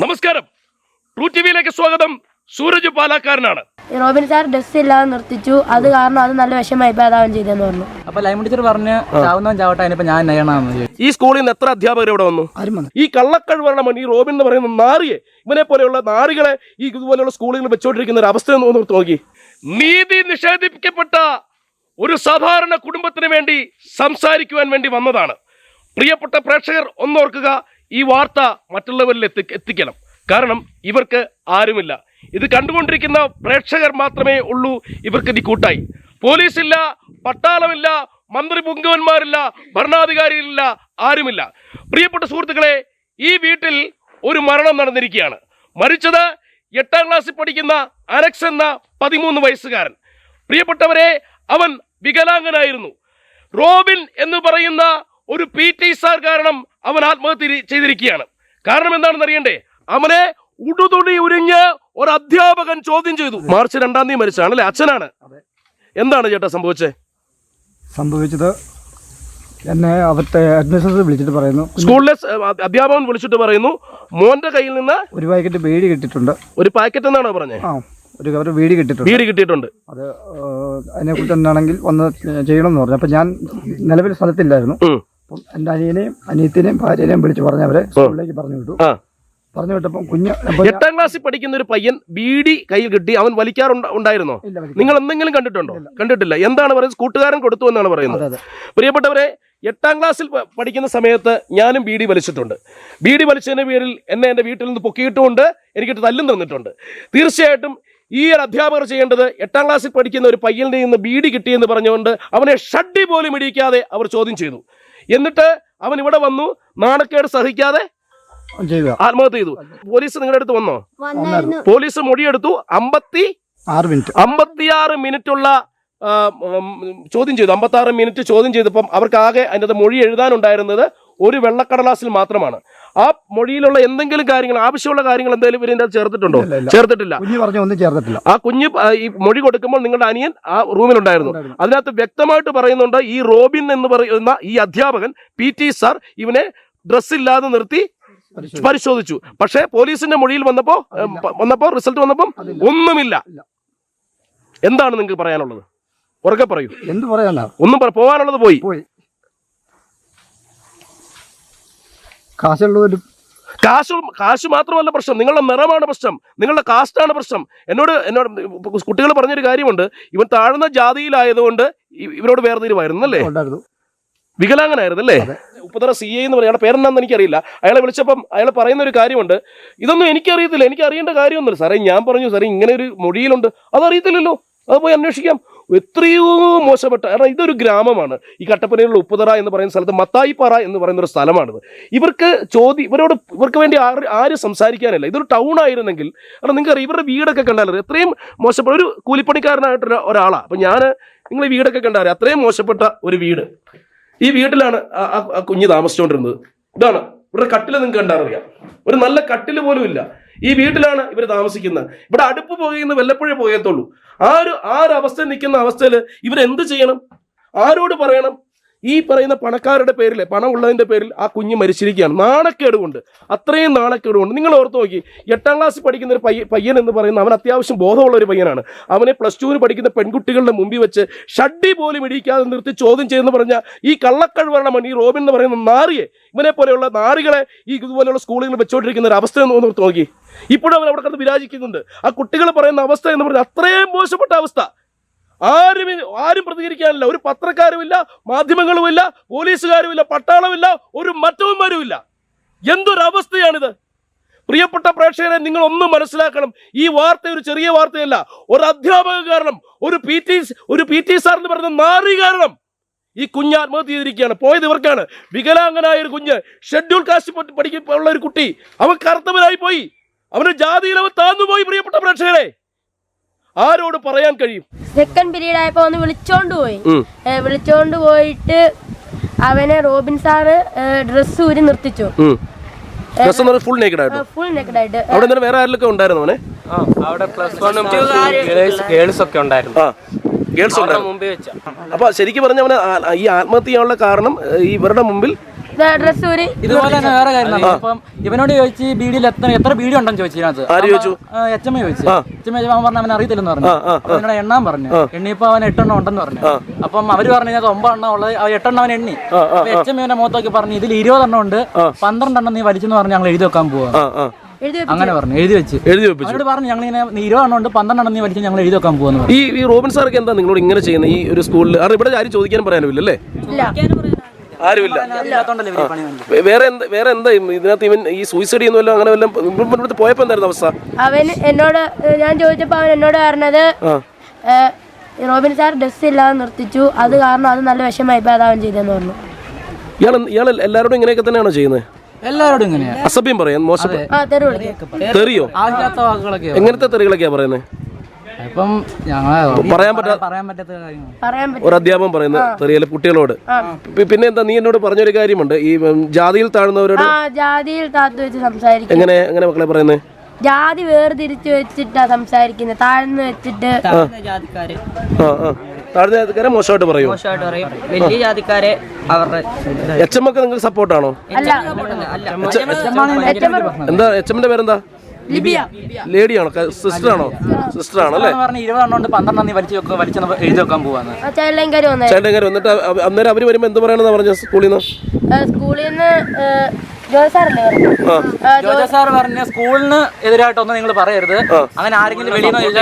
നമസ്കാരം. True T വിയിലേക്ക് സ്വാഗതം. സൂരജ് പാലാക്കാരനാണ്. റോബിൻ സാർ ഡ്രസ് ഇല്ലാതെ നിർത്തിച്ചു. അത് കാരണം അത് നല്ല വിഷമായി അതാവൻ ചെയ്തെന്ന് പറഞ്ഞു. അപ്പൊ ലൈം ടീച്ചർ പറഞ്ഞ് ചാവുന്നവൻ ചാവട്ടെ അതിനിപ്പോ ഞാൻ നയണാന്ന് ഈ സ്കൂളിൽ നിന്ന് എത്ര അധ്യാപകർ ഇവിടെ വന്നു? ഈ കള്ളക്കഴിവരണം ഈ റോബിൻ എന്ന് പറയുന്ന നാറിയെ ഇവനെ പോലെയുള്ള നാറികളെ ഈ ഇതുപോലെയുള്ള സ്കൂളുകളിൽ വെച്ചോണ്ടിരിക്കുന്ന ഒരു അവസ്ഥ എന്ന് നോക്കി നീതി നിഷേധിക്കപ്പെട്ട ഒരു സാധാരണ കുടുംബത്തിന് വേണ്ടി സംസാരിക്കുവാൻ വേണ്ടി വന്നതാണ്. പ്രിയപ്പെട്ട പ്രേക്ഷകർ ഒന്നോർക്കുക ഈ വാർത്ത മറ്റുള്ളവരിൽ എത്തി എത്തിക്കണം. കാരണം ഇവർക്ക് ആരുമില്ല. ഇത് കണ്ടുകൊണ്ടിരിക്കുന്ന പ്രേക്ഷകർ മാത്രമേ ഉള്ളൂ ഇവർക്ക് ഇത് കൂട്ടായി. പോലീസില്ല പട്ടാളമില്ല മന്ത്രി പുങ്കവന്മാരില്ല ഭരണാധികാരികളില്ല ആരുമില്ല. പ്രിയപ്പെട്ട സുഹൃത്തുക്കളെ ഈ വീട്ടിൽ ഒരു മരണം നടന്നിരിക്കുകയാണ്. മരിച്ചത് എട്ടാം ക്ലാസ്സിൽ പഠിക്കുന്ന അനക്സ് എന്ന പതിമൂന്ന് വയസ്സുകാരൻ. പ്രിയപ്പെട്ടവരെ അവൻ വികലാംഗനായിരുന്നു. റോബിൻ എന്ന് പറയുന്ന ഒരു പി ടി സാർ കാരണം അവൻ ആത്മഹത്യ ചെയ്തിരിക്കുകയാണ്. കാരണം എന്താണെന്ന് അറിയണ്ടേ? അവനെ ഉടുതുണി ഉരിഞ്ഞ് ഒരു അധ്യാപകൻ ചോദ്യം ചെയ്തു. മാർച്ച് രണ്ടാം തീയതി മരിച്ചാണ് അല്ലെ? അച്ഛനാണ്. എന്താണ് ചേട്ടാ സംഭവിച്ചത് സംഭവിച്ചത് എന്നെ അവിടുത്തെ അഡ്മിനിസ്ട്രേറ്റർ വിളിച്ചിട്ട് പറയുന്നു. സ്കൂളിലെ അധ്യാപകൻ വിളിച്ചിട്ട് പറയുന്നു മോന്റെ കയ്യിൽ നിന്ന് ഒരു പാക്കറ്റ് ബീഡി കിട്ടിയിട്ടുണ്ട്. ഒരു പാക്കറ്റ് എന്നാണോ പറഞ്ഞത് ആ ഒരു കവർ വീട് കിട്ടിയിട്ടുണ്ട്. വീട് കിട്ടിയിട്ടുണ്ട്. അത് അതിനെക്കുറിച്ച് എന്താണെങ്കിൽ ഒന്ന് ചെയ്യണമെന്ന് പറഞ്ഞു. അപ്പം ഞാൻ നിലവിൽ സ്ഥലത്തില്ലായിരുന്നു. അപ്പം എന്റെ അനിയനെയും അനിയത്തിനെയും ഭാര്യനെയും വിളിച്ച് പറഞ്ഞു അവരെ സ്കൂളിലേക്ക് പറഞ്ഞു വിട്ടു. പറഞ്ഞു വിട്ടപ്പം കുഞ്ഞ് എട്ടാം ക്ലാസ്സിൽ പഠിക്കുന്ന ഒരു പയ്യൻ ബീഡി കയ്യിൽ കിട്ടി. അവൻ വലിക്കാറുണ്ടായിരുന്നോ നിങ്ങൾ എന്തെങ്കിലും കണ്ടിട്ടുണ്ടോ? കണ്ടിട്ടില്ല. എന്താണ് പറയുന്നത്? കൂട്ടുകാരൻ കൊടുത്തു എന്നാണ് പറയുന്നത്. പ്രിയപ്പെട്ടവരെ എട്ടാം ക്ലാസ്സിൽ പഠിക്കുന്ന സമയത്ത് ഞാനും ബീഡി വലിച്ചിട്ടുണ്ട്. ബീഡി വലിച്ചതിന്റെ പേരിൽ എന്നെ എന്റെ വീട്ടിൽ നിന്ന് പൊക്കിയിട്ടുമുണ്ട്. എനിക്കിട്ട് തല്ലും തന്നിട്ടുണ്ട്. തീർച്ചയായിട്ടും ഈ ഒരു അധ്യാപകർ ചെയ്യേണ്ടത് എട്ടാം ക്ലാസ്സിൽ പഠിക്കുന്ന ഒരു പയ്യന്റെ നിന്ന് ബീഡി കിട്ടിയെന്ന് പറഞ്ഞുകൊണ്ട് അവനെ ഷഡ്ഡി പോലും ഇടിക്കാതെ അവർ ചോദ്യം ചെയ്തു. എന്നിട്ട് അവൻ ഇവിടെ വന്നു നാണക്കേട് സഹിക്കാതെ ആത്മഹത്യ ചെയ്തു. പോലീസ് നിങ്ങളുടെ അടുത്ത് വന്നോ? വന്നായിരുന്നു. പോലീസ് മൊഴിയെടുത്തു. അമ്പത്തി ആറ് മിനിറ്റ്. അമ്പത്തിയാറ് മിനിറ്റുള്ള ചോദ്യം ചെയ്തു. അമ്പത്തി ആറ് മിനിറ്റ് ചോദ്യം ചെയ്തപ്പം അവർക്ക് ആകെ അതിന്റെ മൊഴി എഴുതാനുണ്ടായിരുന്നത് ഒരു വെള്ളക്കടലാസിൽ മാത്രമാണ്. ആ മൊഴിയിലുള്ള എന്തെങ്കിലും കാര്യങ്ങൾ ആവശ്യമുള്ള കാര്യങ്ങൾ എന്തെങ്കിലും ഇവരെ ചേർത്തിട്ടുണ്ടോ. ചേർത്തിട്ടില്ല. കുഞ്ഞു പറഞ്ഞ ഒന്നും ചേർത്തിട്ടില്ല. ആ കുഞ്ഞ് ഈ മൊഴി കൊടുക്കുമ്പോൾ നിങ്ങളുടെ അനിയൻ ആ റൂമിലുണ്ടായിരുന്നു. ഉണ്ടായിരുന്നു. അതിനകത്ത് വ്യക്തമായിട്ട് പറയുന്നുണ്ട് ഈ റോബിൻ എന്ന് പറയുന്ന ഈ അധ്യാപകൻ പി ടി സാർ ഇവനെ ഡ്രസ്സില്ലാതെ നിർത്തി പരിശോധിച്ചു. പക്ഷേ പോലീസിന്റെ മൊഴിയിൽ വന്നപ്പോ വന്നപ്പോ റിസൾട്ട് വന്നപ്പം ഒന്നുമില്ല. എന്താണ് നിങ്ങൾക്ക് പറയാനുള്ളത്? ഉറക്കെ പറയൂ. എന്ത് പറയാനാ? ഒന്നും പോവാനുള്ളത് പോകാനുള്ളത് പോയി പോയി കാശുള്ളവരും കാശ് കാശ് മാത്രമല്ല പ്രശ്നം. നിങ്ങളുടെ നിറമാണ് പ്രശ്നം. നിങ്ങളുടെ കാസ്റ്റാണ് പ്രശ്നം. എന്നോട് എന്നോട് കുട്ടികൾ പറഞ്ഞൊരു കാര്യമുണ്ട്. ഇവൻ താഴ്ന്ന ജാതിയിലായതുകൊണ്ട് ഇവരോട് വേർതിരിവായിരുന്നു അല്ലേ? വികലാംഗനായിരുന്നു അല്ലേ ഉപ്പതറ സി എന്ന് എന്ന് പറയുന്ന പേരെന്നാന്ന് എനിക്കറിയില്ല. അയാളെ വിളിച്ചപ്പം അയാൾ പറയുന്ന ഒരു കാര്യമുണ്ട്. ഇതൊന്നും എനിക്കറിയത്തില്ല. എനിക്ക് അറിയേണ്ട കാര്യമൊന്നുമില്ല. സാറേ ഞാൻ പറഞ്ഞു സാറേ ഇങ്ങനെ ഒരു മൊഴിയിലുണ്ട്. അതറിയത്തില്ലല്ലോ. അത് പോയി അന്വേഷിക്കാം. എത്രയോ മോശപ്പെട്ട കാരണം ഇതൊരു ഗ്രാമമാണ്. ഈ കട്ടപ്പനയിലുള്ള ഉപ്പുതറ എന്ന് പറയുന്ന സ്ഥലത്ത് മത്തായിപ്പാറ എന്ന് പറയുന്ന ഒരു സ്ഥലമാണിത്. ഇവർക്ക് ചോദ്യം ഇവരോട് ഇവർക്ക് വേണ്ടി ആര് ആരും സംസാരിക്കാനില്ല. ഇതൊരു ടൗൺ ആയിരുന്നെങ്കിൽ കാരണം നിങ്ങൾക്ക് അറിയാം ഇവരുടെ വീടൊക്കെ കണ്ടാലറിയാം. എത്രയും മോശപ്പെട്ട ഒരു കൂലിപ്പണിക്കാരനായിട്ടുള്ള ഒരാളാണ് അപ്പം ഞാൻ നിങ്ങൾ ഈ വീടൊക്കെ കണ്ടാറിയാം. അത്രയും മോശപ്പെട്ട ഒരു വീട്. ഈ വീട്ടിലാണ് ആ കുഞ്ഞ് താമസിച്ചുകൊണ്ടിരുന്നത്. ഇതാണ് ഇവരുടെ കട്ടിൽ നിങ്ങൾക്ക് കണ്ടറിയാം ഒരു നല്ല കട്ടിൽ പോലും ഇല്ല. ഈ വീട്ടിലാണ് ഇവർ താമസിക്കുന്നത്. ഇവിടെ അടുപ്പ് പുകയുന്ന വല്ലപ്പോഴേ പോകത്തുള്ളൂ ആ ഒരു ആ ഒരു അവസ്ഥയിൽ നിൽക്കുന്ന അവസ്ഥയിൽ ഇവരെന്ത് ചെയ്യണം? ആരോട് പറയണം? ഈ പറയുന്ന പണക്കാരുടെ പേരിൽ പണം ഉള്ളതിന്റെ പേരിൽ ആ കുഞ്ഞ് മരിച്ചിരിക്കുകയാണ്. നാണക്കേട് കൊണ്ട് അത്രയും നാണക്കേട് കൊണ്ട് നിങ്ങൾ ഓർത്ത് നോക്കി എട്ടാം ക്ലാസ്സിൽ പഠിക്കുന്ന ഒരു പയ്യ പയ്യൻ എന്ന് പറയുന്ന അവൻ അത്യാവശ്യം ബോധമുള്ള ഒരു പയ്യനാണ്. അവനെ പ്ലസ് ടുവിന് പഠിക്കുന്ന പെൺകുട്ടികളുടെ മുമ്പിൽ വെച്ച് ഷഡ്ഡി പോലും ഇടിക്കാതെ നിർത്തി ചോദ്യം ചെയ്തെന്ന് പറഞ്ഞാൽ ഈ കള്ളക്കഴിവരണം ഈ റോബിൻ എന്ന് പറയുന്ന നാറിയെ ഇവനെ പോലെയുള്ള നാറികളെ ഈ ഇതുപോലെയുള്ള സ്കൂളുകളിൽ വെച്ചുകൊണ്ടിരിക്കുന്ന ഒരു അവസ്ഥ എന്ന് ഓർത്ത് നോക്കി. ഇപ്പോഴും അവൻ അവിടെ കണ്ട് വിരാജിക്കുന്നുണ്ട്. ആ കുട്ടികൾ പറയുന്ന അവസ്ഥ എന്ന് പറഞ്ഞാൽ അത്രയും മോശപ്പെട്ട അവസ്ഥ. ആരും ആരും പ്രതികരിക്കാനില്ല. ഒരു പത്രക്കാരുമില്ല മാധ്യമങ്ങളുമില്ല പോലീസുകാരുമില്ല പട്ടാളമില്ല ഒരു മറ്റവന്മാരുമില്ല. എന്തൊരവസ്ഥയാണിത്? പ്രിയപ്പെട്ട പ്രേക്ഷകരെ നിങ്ങൾ ഒന്ന് മനസ്സിലാക്കണം. ഈ വാർത്ത ഒരു ചെറിയ വാർത്തയല്ല. ഒരു അധ്യാപക കാരണം ഒരു പി ടി ഒരു പി ടി സാർ എന്ന് പറയുന്ന നാറി കാരണം ഈ കുഞ്ഞ് ആത്മഹത്യ ചെയ്തിരിക്കുകയാണ്. പോയത് ഇവർക്കാണ്. വികലാംഗനായ ഒരു കുഞ്ഞ് ഷെഡ്യൂൾ കാസ്റ്റ് പഠിക്കുള്ള ഒരു കുട്ടി. അവൻ കറുത്തവനായി പോയി. അവന്റെ ജാതിയിൽ അവൻ താന്നുപോയി പ്രിയപ്പെട്ട പ്രേക്ഷകരെ. ആരോട് പറയാൻ കഴിയും? സെക്കൻഡ് പീരീഡ് ആയപ്പോ ഒന്ന് വിളിച്ചോണ്ട് പോയി. വിളിച്ചോണ്ട് പോയിട്ട് അവനെ റോബിൻ സാറ് ഡ്രസ്സ് ഊരി നിർത്തിച്ചു. ഡ്രസ് എന്ന് ഫുൾ നേക്കഡ് ആയിട്ട്? ഫുൾ നെക്കഡ് ആയിട്ട്. അവിടെ വേറെ ആരിലൊക്കെ ഉണ്ടായിരുന്നു അവനെ ആ അവിടെ പ്ലസ് വണ്ണും ഗേൾസ് ഒക്കെ ഉണ്ടായിരുന്നു. ഗേൾസ് ഉണ്ടായിരുന്നു. അപ്പൊ ശരിക്കും പറഞ്ഞ അവന് ഈ ആത്മഹത്യ ചെയ്യാനുള്ള കാരണം ഈ ഇവരുടെ മുമ്പിൽ ഡ്രസ് ഒരു ഇതുപോലെ തന്നെ വേറെ കാര്യം നടന്നു. ഇവനോട് ചോദിച്ച് ബീഡിയിൽ എത്ര എത്ര ബീഡി ഉണ്ടെന്ന് ചോദിച്ചു ഇതിനകത്ത്. ആര് ചോദിച്ചു? എച്ച് എം ചോദിച്ചു. എച്ച് എം അവൻ പറഞ്ഞു അവൻ അറിയത്തില്ലെന്ന് പറഞ്ഞു. അപ്പൊ എന്നോട് എണ്ണാൻ പറഞ്ഞു. എണ്ണിയപ്പോ അവൻ എട്ടെണ്ണം ഉണ്ടെന്ന് പറഞ്ഞു. അപ്പം അവർ പറഞ്ഞു ഇതിനകത്ത് ഒമ്പതെണ്ണം ഉള്ളത് അവൻ എട്ടെണ്ണം അവൻ എണ്ണി. എച്ച് എം ഇവന്റെ മുഖത്തൊക്കെ പറഞ്ഞു ഇതിൽ ഇരുപതെണ്ണം ഉണ്ട് പന്ത്രണ്ടെണ്ണം നീ വലിച്ചെന്ന് പറഞ്ഞ് ഞങ്ങൾ എഴുതി വെക്കാൻ പോവാ. അങ്ങനെ പറഞ്ഞു എഴുതി വെച്ച്. എഴുതി വെപ്പിച്ചു. അവനോട് പറഞ്ഞു ഞങ്ങൾ ഇങ്ങനെ ഇരുപതെണ്ണം ഉണ്ട് പന്ത്രണ്ടെണ്ണം നീ വലിച്ച് ഞങ്ങൾ എഴുതി വെക്കാൻ പോകുന്നു ഈ ഈ റോബിൻ സാർക്ക് എന്താ നിങ്ങളോട് ഇങ്ങനെ ചെയ്യുന്നത്? ഈ ഒരു സ്കൂളിൽ കാരണം ഇവിടെ ആരും ചോദിക്കാൻ പറയാനും ഇല്ലല്ലേ? ഇല്ല. ആരുമില്ല. വേറെ എന്ത് വേറെ എന്താ ഇതിനകത്ത് ഇവൻ ഈ സൂയിസൈഡ് ചെയ്യുന്നല്ലോ അങ്ങനെ വല്ലതും പോയപ്പോ എന്തായിരുന്നു അവസ്ഥ? അവൻ എന്നോട് ഞാൻ ചോദിച്ചപ്പോൾ അവൻ എന്നോട് പറഞ്ഞത് റോബിൻ സാർ ഡ്രസ് ഇല്ലാതെ നിർത്തിച്ചു. അത് കാരണം അത് നല്ല വിഷമായിപ്പോൾ അത് അവൻ ചെയ്തെന്ന് പറഞ്ഞു. ഇയാൾ ഇയാൾ എല്ലാവരോടും ഇങ്ങനെയൊക്കെ തന്നെയാണോ ചെയ്യുന്നത്? എല്ലാവരോടും ഇങ്ങനെയാ. അസഭ്യം പറയാൻ മോശം തെറിയോ? എങ്ങനത്തെ തെറികളൊക്കെയാ പറയുന്നത്? ഇപ്പം ഞങ്ങൾ പറയാൻ പറ്റാ- പറയാൻ പറ്റാത്ത കാര്യങ്ങൾ പറയാൻ പറ്റും. ഒരു അധ്യാപകൻ പറയുന്നത് ചെറിയ കുട്ടികളോട്. പിന്നെ എന്താ നീ എന്നോട് പറഞ്ഞൊരു കാര്യമുണ്ട്. ഈ ജാതിയിൽ താഴ്ന്നവരോട് ആ ജാതിയിൽ താത്തു വെച്ച് സംസാരിക്കും. എങ്ങനെ എങ്ങനെ മക്കളെ പറയുന്നത് ജാതി വേർതിരിച്ചു വെച്ചിട്ടാ സംസാരിക്കുന്നത്. താഴ്ന്നു വെച്ചിട്ട് ജാതിക്കാര്. ആ ആ. താഴ്ന്ന ജാതിക്കാരെ മോശമായിട്ട് പറയൂ? മോശമായിട്ട് പറയും. വലിയ ജാതിക്കാരെ അവരുടെ എച്ച് എം ഒക്കെ നിങ്ങൾക്ക് സപ്പോർട്ടാണോ അല്ല. എന്താ എച്ച് എമ്മിന്റെ പേരെന്താ? ലേഡിയാണോ? സിസ്റ്റർ ആണോ സിസ്റ്റർ ആണോ അല്ലേ ചേട്ടൻ കാര്യം വന്നിട്ട് അന്നേരം അവർ വരുമ്പോ എന്ത് പറയണെന്നാ പറഞ്ഞ സ്കൂളിൽ നിന്ന് സ്കൂളിൽ നിന്ന് ജോജ സാർ പറഞ്ഞ? സ്കൂളിന് എതിരായിട്ടൊന്നും നിങ്ങൾ പറയരുത്. അങ്ങനെ ആരെങ്കിലും വെളിയിൽ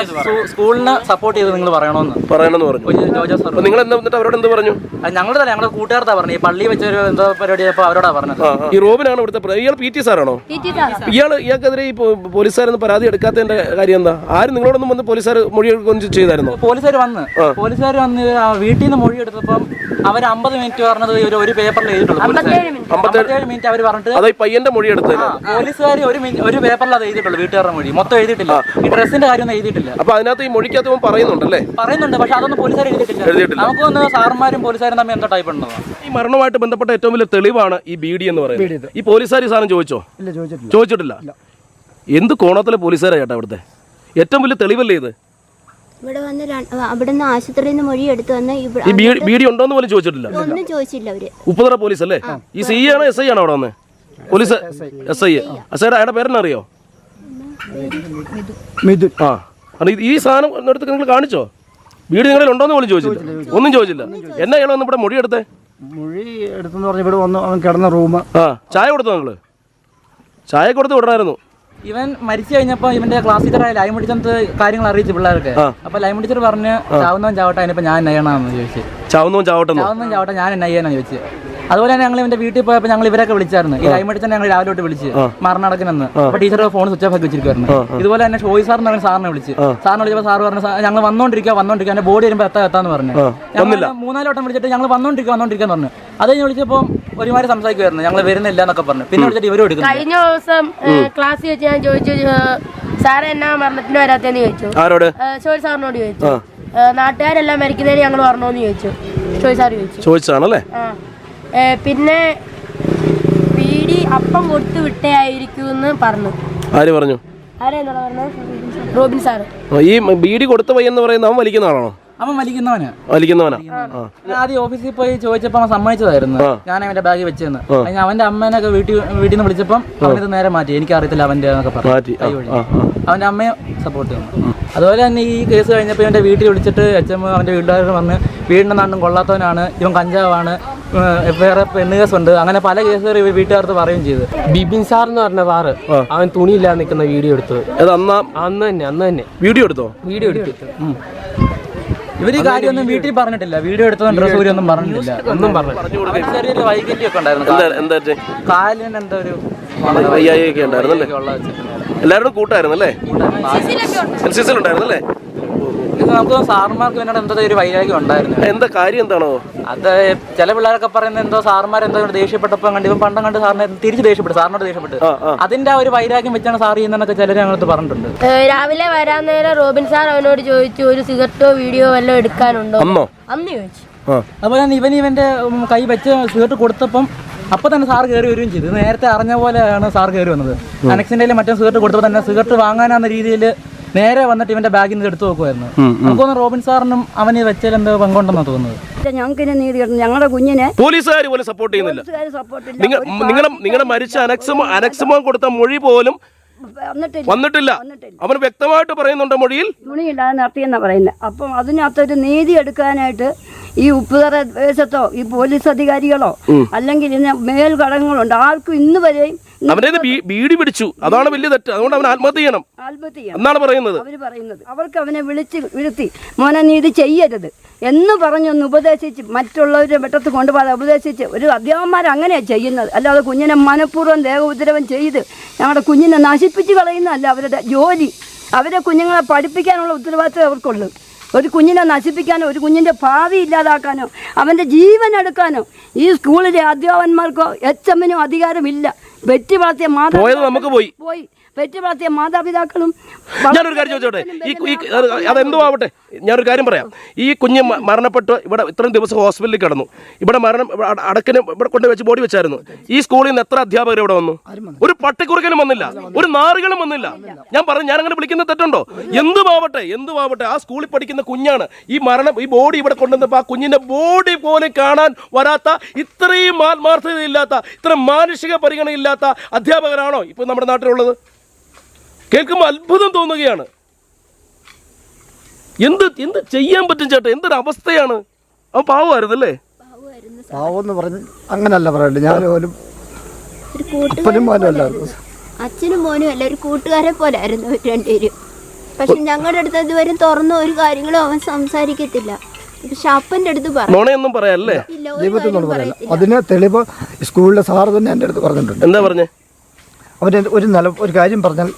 സ്കൂളിന് സപ്പോർട്ട് ചെയ്ത് നിങ്ങൾ പറയണമെന്ന് പറയണമെന്ന് പറഞ്ഞു. ഒരു ജോജ സാർ നിങ്ങൾ എന്താ വന്നിട്ട് അവരോട് എന്ത് പറഞ്ഞു? ഞങ്ങൾ ഞങ്ങളുടെ തന്നെ ഞങ്ങളുടെ കൂട്ടുകാർത്താ പറഞ്ഞു. ഈ പള്ളി വെച്ചൊരു എന്തോ പരിപാടി അവരോടാ പറഞ്ഞത്. ഈ റോബിനാണ് ഇവിടുത്തെ ഇയാൾ പി ടി സാറാണോ. ഇയാൾ ഇയാൾക്കെതിരെ ഈ പോലീസുകാരൊന്നും പരാതി എടുക്കാത്തതിന്റെ കാര്യം എന്താ? ആരും നിങ്ങളോടൊന്നും വന്ന് പോലീസുകാർ മൊഴി എടുക്കുകയും ചെയ്തായിരുന്നു? പോലീസുകാർ വന്ന്. പോലീസുകാർ വന്ന് ആ വീട്ടിൽ നിന്ന് മൊഴി എടുത്തപ്പം അവർ അമ്പത് മിനിറ്റ് പറഞ്ഞത് ഒരു ഒരു പേപ്പറിൽ എഴുതിയിട്ടുള്ളൂ മിനിറ്റ്. അമ്പത്തേഴ് മിനിറ്റ് അവർ പറഞ്ഞിട്ട് അതാ ഈ പയ്യന്റെ മൊഴി എടുത്തത് പോലീസുകാർ ഒരു ഒരു പേപ്പറിൽ അത് എഴുതിയിട്ടുള്ളൂ വീട്ടുകാരുടെ മൊഴി. മൊത്തം എഴുതിയിട്ടില്ല. ഈ ഡ്രസ്സിന്റെ കാര്യമൊന്നും എഴുതിയിട്ടില്ല. അപ്പൊ അതിനകത്ത് ഈ മൊഴിക്കകത്ത് ഇവൻ പറയുന്നുണ്ടല്ലേ? പറയുന്നുണ്ട് പക്ഷെ അതൊന്നും പോലീസുകാർ എഴുതിയിട്ടില്ല. എഴുതിയിട്ടില്ല. നമുക്ക് ഒന്ന് സാർമാരും പോലീസുകാരും തമ്മിൽ എന്തോ ടൈപ്പ് ഉണ്ടോ ഈ മരണവുമായിട്ട് ബന്ധപ്പെട്ട ഏറ്റവും വലിയ തെളിവാണ് ഈ ബി ഡി എന്ന് പറയുന്നത്. ഈ പോലീസുകാർ ഈ സാധനം ചോദിച്ചോ? ഇല്ല ചോദിച്ചിട്ടില്ല. ചോദിച്ചിട്ടില്ല? എന്ത് കോണത്തിലെ പോലീസുകാരാ ചേട്ടാ ഇവിടുത്തെ ഏറ്റവും വലിയ തെളിവല്ലേ ഇത്? ഇവിടെ വന്ന് അവിടുന്ന് ആശുപത്രിയിൽ നിന്ന് മൊഴി എടുത്തു വന്ന് ഇവിടെ ഈ ബി ബി ഡി ഉണ്ടോന്ന് പോലും ചോദിച്ചിട്ടില്ല. ഒന്നും ചോദിച്ചില്ല അവർ. ഉപ്പുതറ പോലീസ് അല്ലേ ഈ സി ആണോ എസ് ഐ ആണോ അവിടെ വന്ന്? പോലീസ് എസ് ഐ എസ് ഐയുടെ അയാളുടെ പേരെന്നറിയോ? മിഥുൻ. ആ. കാരണം ഈ സാധനം എടുത്ത് നിങ്ങൾ കാണിച്ചോ? വീട് നിങ്ങളിൽ ഉണ്ടോന്ന് പോലും ചോദിച്ചില്ല. ഒന്നും ചോദിച്ചില്ല. എന്നാ ഇയാൾ വന്ന് ഇവിടെ മൊഴി എടുത്തേ? മൊഴി എടുത്തെന്ന് പറഞ്ഞ ഇവിടെ വന്നു അവൻ കിടന്ന റൂം ആ. ചായ കൊടുത്തു നിങ്ങൾ? ചായ കൊടുത്ത് വിടണമായിരുന്നു ഇവൻ മരിച്ചു കഴിഞ്ഞപ്പോ ഇവന്റെ ക്ലാസ് ടീച്ചറായ ലൈം ടീച്ചർ കാര്യങ്ങൾ അറിയിച്ചു പിള്ളേർക്ക്. അപ്പൊ ലൈം ടീച്ചർ പറഞ്ഞ് ചാവുന്നവൻ ചാവട്ടെ അതിനിപ്പോ ഞാൻ നയ്യണമെന്ന് ചോദിച്ചു. ചാവുന്നവൻ ചാവട്ടെ ഞാൻ നയ്യാന്ന് ചോദിച്ചു. അതുപോലെ തന്നെ ഞങ്ങൾ ഇവന്റെ വീട്ടിൽ പോയപ്പോൾ ഞങ്ങൾ ഇവരൊക്കെ വിളിച്ചായിരുന്നു. ഈ തന്നെ ഞങ്ങൾ രാവിലെ തൊട്ട് വിളിച്ച് മരണടക്കിനെന്ന്. അപ്പൊ ടീച്ചർ ഫോൺ സ്വിച്ച് ഓഫ് ആക്കി വെച്ചിരിക്കുവായിരുന്നു. ഇതുപോലെ തന്നെ ഷോയി സാറിന് പറഞ്ഞ സാറിനെ വിളിച്ച്. സാറിനെ വിളിച്ചപ്പോൾ സാർ പറഞ്ഞു ഞങ്ങൾ വന്നോണ്ടിരിക്കുക വന്നോണ്ടിരിക്കുക എന്റെ ബോഡി വരുമ്പോൾ എത്താ എത്താന്ന് പറഞ്ഞു. ഞങ്ങൾ മൂന്നാൽ വട്ടം വിളിച്ചിട്ട് ഞങ്ങൾ വന്നോണ്ടിരിക്കുക വന്നോണ്ടിരിക്കുക പറഞ്ഞു. അത് കഴിഞ്ഞ് വിളിച്ചപ്പോൾ ഒരുമാതിരി സംസാരിക്കുമായിരുന്നു ഞങ്ങൾ വരുന്നില്ല എന്നൊക്കെ പറഞ്ഞു. പിന്നെ വിളിച്ചിട്ട് ഇവരും എടുക്കുന്നു. കഴിഞ്ഞ ദിവസം ക്ലാസ്സിൽ വെച്ച് ഞാൻ ചോദിച്ചു സാറേ എന്നാ മരണത്തിന് വരാത്തെന്ന് ചോദിച്ചു? ആരോട്? ഷോയി സാറിനോട് ചോദിച്ചു. നാട്ടുകാരെല്ലാം മരിക്കുന്നതിന് ഞങ്ങൾ പറഞ്ഞോന്ന് ചോദിച്ചു. ചോയ്സ് സാർ ചോദിച്ചു. ചോദിച്ചാണല്ലേ പിന്നെ പീടി അപ്പം കൊടുത്തു വിട്ടയായിരിക്കും എന്ന് പറഞ്ഞു? ആര് പറഞ്ഞു റോബിൻ സാറ്. ഈ ബീഡി കൊടുത്ത പയ്യെന്ന് പറയുന്ന അവൻ വലിക്കുന്ന ആളാണോ? അവൻ വലിക്കുന്നവന്. വലിക്കുന്നവനാ? ഞാൻ ആദ്യം ഓഫീസിൽ പോയി ചോദിച്ചപ്പോൾ അവൻ സമ്മതിച്ചതായിരുന്നു. ഞാൻ അവന്റെ ബാഗ് വെച്ചെന്ന്. അതിന് അവന്റെ അമ്മേനൊക്കെ വീട്ടിൽ വീട്ടിൽ നിന്ന് വിളിച്ചപ്പം അവനത് നേരെ മാറ്റി. എനിക്ക് അറിയത്തില്ല അവന്റെ പറഞ്ഞു. അവന്റെ അമ്മയെ സപ്പോർട്ട് ചെയ്യുന്നു അതുപോലെ തന്നെ ഈ കേസ് കഴിഞ്ഞപ്പോൾ ഇവന്റെ വീട്ടിൽ വിളിച്ചിട്ട് എച്ച് എം അവന്റെ വീട്ടുകാർ വന്ന് വീടിന്റെ നാണ്ടും കൊള്ളാത്തവനാണ് ഇവൻ കഞ്ചാവാണ് വേറെ പെണ്ണ് ഉണ്ട് അങ്ങനെ പല കേസുകൾ വീട്ടുകാർക്ക് പറയും ചെയ്തു. ബിബിൻ സാർ എന്ന് പറഞ്ഞ സാറ് അവൻ തുണിയില്ലാതെ നിൽക്കുന്ന വീഡിയോ എടുത്തു. അന്നാ? അന്ന് തന്നെ അന്ന് തന്നെ. വീഡിയോ എടുത്തോ? വീഡിയോ എടുത്തു ഇവർ ഈ കാര്യമൊന്നും വീട്ടിൽ പറഞ്ഞിട്ടില്ല. വീഡിയോ എടുത്തതും സൂര്യ ഒന്നും പറഞ്ഞിട്ടില്ല. ഒന്നും പറഞ്ഞു ചെറിയൊരു വൈകല്യമൊക്കെ ഉണ്ടായിരുന്നു. കാലിന് എന്താ ഒരു. എല്ലാവരും എൽ സി സിയിൽ ഉണ്ടായിരുന്നല്ലേ ഇത് നമുക്ക് എന്നോട് എന്തോ ഒരു വൈരാഗ്യം ഉണ്ടായിരുന്നു. എന്താ കാര്യം എന്താണോ? അത് ചില പിള്ളേരൊക്കെ പറയുന്നത് എന്തോ സാർമാർ എന്തോ ദേഷ്യപ്പെട്ടപ്പോ ദേഷ്യപ്പെട്ടപ്പോൾ കണ്ട് പണ്ടം കണ്ട് സാറിനെ തിരിച്ച് ദേഷ്യപ്പെട്ടു സാറിനോട് ദേഷ്യപ്പെട്ടു. അതിന്റെ ആ ഒരു വൈരാഗ്യം വെച്ചാണ് സാർ ചെയ്യുന്നതെന്നൊക്കെ ചിലർ ഞങ്ങൾക്ക് പറഞ്ഞിട്ടുണ്ട്. രാവിലെ വരാൻ നേരം റോബിൻ സാർ അവനോട് ചോദിച്ചു ഒരു സിഗരറ്റോ വീഡിയോ വല്ലതും എടുക്കാനുണ്ടോ? അന്നോ? അന്ന് ചോദിച്ചു. അപ്പൊ അതുപോലെ തന്നെ ഇവൻ ഇവന്റെ കൈ വെച്ച് സിഗരറ്റ് കൊടുത്തപ്പം അപ്പൊ തന്നെ സാർ കയറി വരികയും ചെയ്തു. നേരത്തെ അറിഞ്ഞ പോലെയാണ് സാർ കയറി വന്നത്. അനക്സിന്റെ മറ്റേ സിഗരറ്റ് കൊടുത്തപ്പോൾ തന്നെ സിഗരറ്റ് വാങ്ങാനാന്ന രീതിയിൽ നേരെ വന്നിട്ട് ഇവന്റെ ബാഗിൽ നിന്ന് എടുത്തു നോക്കുമായിരുന്നു നമുക്കൊന്ന് റോബിൻ സാറിനും അവന് വെച്ചാൽ എന്തോ പങ്കുണ്ടെന്നാണ് തോന്നുന്നത്. ഞങ്ങൾക്ക് നീതി കിട്ടണം ഞങ്ങളുടെ കുഞ്ഞിനെ പോലീസുകാർ പോലും സപ്പോർട്ട് ചെയ്യുന്നില്ല. നിങ്ങൾ നിങ്ങളെ നിങ്ങളെ മരിച്ച അനക്സമോ അനക്സമോ കൊടുത്ത മൊഴി പോലും വന്നിട്ടില്ല. വന്നിട്ടില്ല. വന്നിട്ടില്ല. അവൻ വ്യക്തമായിട്ട് പറയുന്നുണ്ട് മൊഴിയിൽ. തുണിയില്ലാതെ നടത്തിയെന്നാ പറയുന്നത് അപ്പം അതിനകത്തൊരു നീതി എടുക്കാനായിട്ട് ഈ ഉപ്പുതറ ദേശത്തോ ഈ പോലീസ് അധികാരികളോ അല്ലെങ്കിൽ ഇതിന് മേൽഘടകങ്ങളുണ്ട്. ആർക്കും ഇന്ന് വരെയും അവനെ ബീഡി പിടിച്ചു. അതാണ് വലിയ തെറ്റ്. അതുകൊണ്ട് അവൻ ആത്മഹത്യ ചെയ്യണം. ആത്മഹത്യ എന്നാണ് പറയുന്നത്. അവർക്ക് അവനെ വിളിച്ച് വിളുത്തി മോനെ നീ ഇത് ചെയ്യരുത്. എന്ന് പറഞ്ഞൊന്ന് ഉപദേശിച്ച് മറ്റുള്ളവരുടെ വെട്ടത്ത് കൊണ്ടുപോകാതെ ഉപദേശിച്ച് ഒരു അധ്യാപകന്മാർ അങ്ങനെയാണ് ചെയ്യുന്നത്. അല്ലാതെ കുഞ്ഞിനെ മനഃപൂർവം ദേഹോപദ്രവം ചെയ്ത് ഞങ്ങളുടെ കുഞ്ഞിനെ നശിപ്പിച്ച് കളയുന്നതല്ല അവരുടെ ജോലി. അവരെ കുഞ്ഞുങ്ങളെ പഠിപ്പിക്കാനുള്ള ഉത്തരവാദിത്വം അവർക്കുള്ളൂ. ഒരു കുഞ്ഞിനെ നശിപ്പിക്കാനോ ഒരു കുഞ്ഞിന്റെ ഭാവി ഇല്ലാതാക്കാനോ അവന്റെ ജീവൻ എടുക്കാനോ ഈ സ്കൂളിലെ അധ്യാപകന്മാർക്കോ എച്ച് എമ്മിനോ അധികാരമില്ല. വെറ്റി വളർത്തിയ പോയത് മാതാപിതാക്കൾ നമുക്ക് പോയി. പോയി. വെറ്റി വളർത്തിയ മാതാപിതാക്കളും ഞാനൊരു കാര്യം ചോദിച്ചോട്ടെ? ഈ ഈ അത് അതെന്തോ ആവട്ടെ? ഞാനൊരു കാര്യം പറയാം. ഈ കുഞ്ഞ് മരണപ്പെട്ട് ഇവിടെ ഇത്രയും ദിവസം ഹോസ്പിറ്റലിൽ കിടന്നു. ഇവിടെ മരണം അടക്കിന് ഇവിടെ കൊണ്ട് വെച്ച് ബോഡി വെച്ചായിരുന്നു. ഈ സ്കൂളിൽ നിന്ന് എത്ര അധ്യാപകർ ഇവിടെ വന്നു? ഒരു പട്ടിക്കുറുക്കനും വന്നില്ല. ഒരു നാറുകളും വന്നില്ല. ഞാൻ പറഞ്ഞു ഞാൻ അങ്ങനെ വിളിക്കുന്ന തെറ്റുണ്ടോ? എന്തുമാവട്ടെ എന്തുമാവട്ടെ? ആ സ്കൂളിൽ പഠിക്കുന്ന കുഞ്ഞാണ് ഈ മരണം ഈ ബോഡി ഇവിടെ കൊണ്ടുവന്നപ്പോൾ ആ കുഞ്ഞിന്റെ ബോഡി പോലെ കാണാൻ വരാത്ത ഇത്രയും ആത്മാർത്ഥതയില്ലാത്ത ഇത്ര മാനുഷിക പരിഗണനയില്ലാത്ത അധ്യാപകരാണോ ഇപ്പൊ നമ്മുടെ നാട്ടിലുള്ളത്? കേൾക്കുമ്പോൾ അത്ഭുതം തോന്നുകയാണ്. എന്ത് എന്ത് ചെയ്യാൻ പറ്റും ചേട്ടാ? എന്തൊരു അവസ്ഥയാണ്? അവൻ പാവമായിരുന്നല്ലേ? പാവെന്ന് പറഞ്ഞ് അങ്ങനല്ല പറയണ്ട. ഞാൻ പോലും ഒരു അപ്പനും മോനും കൂട്ടുകാരെ അല്ലായിരുന്നു. അച്ഛനും മോനും അല്ല ഒരു കൂട്ടുകാരെ പോലെ ആയിരുന്നു അവർ രണ്ടുപേരും. പക്ഷെ ഞങ്ങളുടെ അടുത്ത് ഇതുവരെ തുറന്ന ഒരു കാര്യങ്ങളും അവൻ സംസാരിക്കത്തില്ല. പക്ഷെ അപ്പന്റെ അടുത്ത് പറഞ്ഞു പറയാല്ലേ? ജീവിതത്തിൽ പറയില്ല. അതിന് തെളിവ് സ്കൂളിലെ സാറ് തന്നെ എന്റെ അടുത്ത് പറഞ്ഞിട്ടുണ്ട്. എന്താ പറഞ്ഞേ? അവൻ ഒരു നില ഒരു കാര്യം പറഞ്ഞാൽ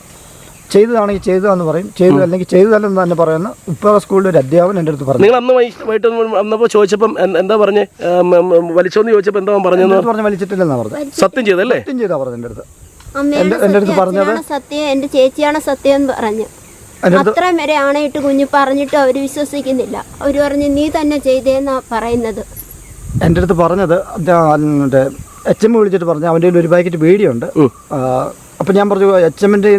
ചെയ്തതാണെങ്കിൽ ചെയ്തതാന്ന് പറയും. ചെയ്തു അല്ലെങ്കിൽ ചെയ്തതല്ലെന്ന് തന്നെ പറയുന്ന ഇപ്പോൾ സ്കൂളിലെ ഒരു അധ്യാപകൻ എന്റെ അടുത്ത് പറഞ്ഞു. നിങ്ങൾ അന്ന് വൈ- വൈകിട്ട് അന്നപ്പോൾ ചോദിച്ചപ്പം എൻ- എന്താ പറഞ്ഞേ? വലിച്ചോന്ന് ചോദിച്ചപ്പോൾ എന്താ പറഞ്ഞു പറഞ്ഞു പറഞ്ഞ. വലിച്ചിട്ടില്ലെന്നാണ് പറഞ്ഞത് സത്യം ചെയ്തല്ലേ സത്യം ചെയ്താ പറഞ്ഞത് എന്റെ അടുത്ത്. അമ്മയാണ് എന്റെ- എന്റെ അടുത്ത് സത്യം പറഞ്ഞത് അച്ഛനാണ് സത്യം എന്റെ ചേച്ചിയാണ് സത്യം എന്ന് പറഞ്ഞു. എന്റെ അടുത്ത് അത്രയും വരെ ആണയിട്ട് കുഞ്ഞ് പറഞ്ഞിട്ട് അവർ വിശ്വസിക്കുന്നില്ല. അവർ പറഞ്ഞു നീ തന്നെ ചെയ്തേന്നാ പറയുന്നത്. എന്റെ അടുത്ത് പറഞ്ഞത് അദ്ദേഹം മറ്റേ എച്ച് എം വിളിച്ചിട്ട് പറഞ്ഞു അവന്റെ കയ്യിൽ ഒരു പാക്കറ്റ് ബീഡിയുണ്ട് അപ്പം ഞാൻ പറഞ്ഞു എച്ച് എമ്മിന്റെ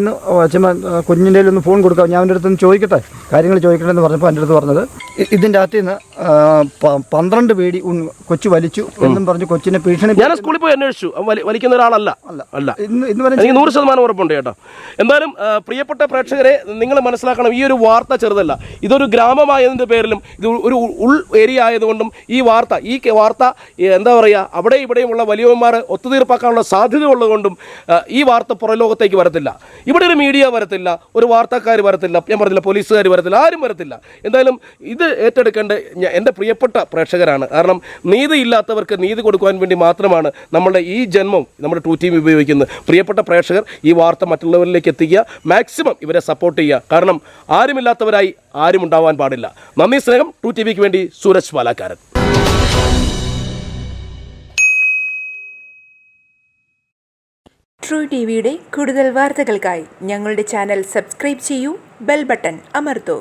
എച്ച് എം കുഞ്ഞിന്റെ ഒന്ന് ഫോൺ കൊടുക്കാം. ഞാൻ അവന്റെ അടുത്ത് നിന്ന് ചോദിക്കട്ടെ? കാര്യങ്ങൾ ചോദിക്കട്ടെ എന്ന് പറഞ്ഞപ്പോൾ എന്റെ അടുത്ത് പറഞ്ഞത് ഇതിന്റെ അകത്ത് നിന്ന് പന്ത്രണ്ട് പേടി കൊച്ചു വലിച്ചു എന്നും പറഞ്ഞ് കൊച്ചിനെ ഭീഷണി ഞാൻ സ്കൂളിൽ പോയി അന്വേഷിച്ചു. വലിക്കുന്ന ഒരാളല്ല. അല്ല. ഇന്ന് ഇന്ന് വരെ എനിക്ക് നൂറ് ശതമാനം ഉറപ്പുണ്ട് കേട്ടോ. എന്തായാലും പ്രിയപ്പെട്ട പ്രേക്ഷകരെ നിങ്ങൾ മനസ്സിലാക്കണം ഈ ഒരു വാർത്ത ചെറുതല്ല. ഇതൊരു ഗ്രാമമായതിന്റെ പേരിലും ഇത് ഒരു ഉൾ ഏരിയ ആയതുകൊണ്ടും ഈ വാർത്ത ഈ വാർത്ത എന്താ പറയുക അവിടെ ഇവിടെയുമുള്ള വലിയവന്മാർ ഒത്തുതീർപ്പാക്കാനുള്ള സാധ്യത ഉള്ളതുകൊണ്ടും ഈ വാർത്ത പുറലോകത്തേക്ക് വരത്തില്ല. ഇവിടെ ഒരു മീഡിയ വരത്തില്ല ഒരു വാർത്താക്കാർ വരത്തില്ല ഞാൻ പറഞ്ഞില്ല പോലീസുകാർ വരത്തില്ല ആരും വരത്തില്ല. എന്തായാലും ഇത് ഏറ്റെടുക്കേണ്ട എന്റെ പ്രിയപ്പെട്ട പ്രേക്ഷകരാണ്. കാരണം നീതി ഇല്ലാത്തവർക്ക് നീതി കൊടുക്കുവാൻ വേണ്ടി മാത്രമാണ് നമ്മുടെ ഈ ജന്മം നമ്മുടെ ടു ടീം ഉപയോഗിക്കുന്നത്. പ്രിയപ്പെട്ട പ്രേക്ഷകർ ഈ വാർത്ത മറ്റുള്ളവരിലേക്ക് എത്തിക്കുക മാക്സിമം ഇവരെ സപ്പോർട്ട് ചെയ്യുക. കാരണം ആരുമില്ലാത്തവരായി ആരും ഉണ്ടാവാൻ പാടില്ല. നന്ദി സ്നേഹം ടു ടി വിക്ക് വേണ്ടി സൂരജ് പാലാക്കാരൻ. ട്രൂ ടി വിയുടെ കൂടുതൽ വാർത്തകൾക്കായി ഞങ്ങളുടെ ചാനൽ സബ്സ്ക്രൈബ് ചെയ്യൂ ബെൽ ബട്ടൺ അമർത്തൂ.